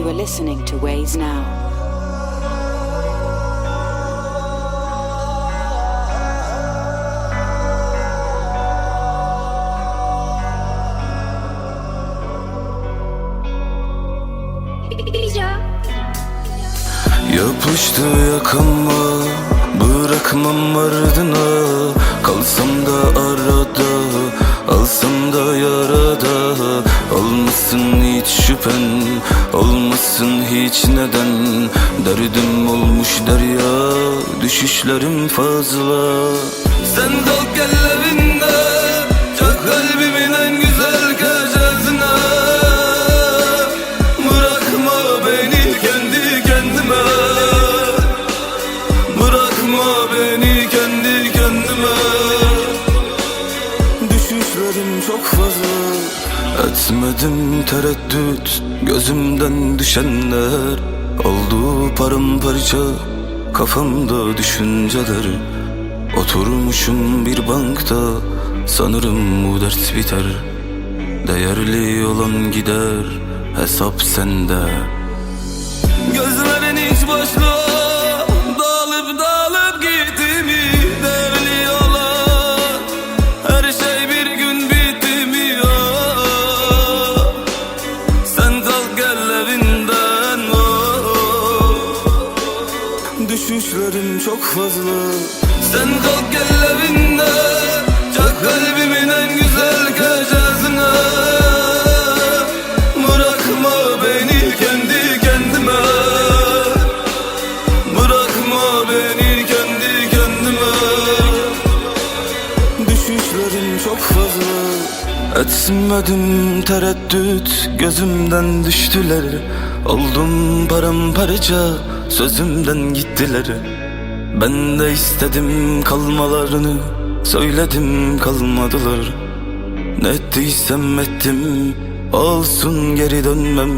You are listening to Ways Now. Yapıştı yakama Bırakmam ardına Kalsam da arada Alsam da yarada Olmasın hiç şüphen Olmasın hiç neden? Derdim olmuş derya Düşüşlerim fazla. Sen kalk gel evinde Çak kalbimin en güzel köşesine Bırakma beni kendi Etmedim tereddüt Gözümden düşenler. Oldu paramparça Kafamda düşünceler. Oturmuşum bir bankta Sanırım bu dert biter. Değerli olan gider Hesap sende. Gözlerin hiç boşluğa Düşüşlerim çok fazla. Sen kalk gel evinden Çak kalbimin en güzel köşesine Bırakma beni kendi kendime. Bırakma beni kendi kendime. Düşüşlerim çok fazla. Etmedim tereddüt Gözümden düştüler. Oldum paramparça Sözümden gittiler. Ben de istedim kalmalarını. Söyledim kalmadılar. Ne ettiysem ettim. Olsun geri dönmem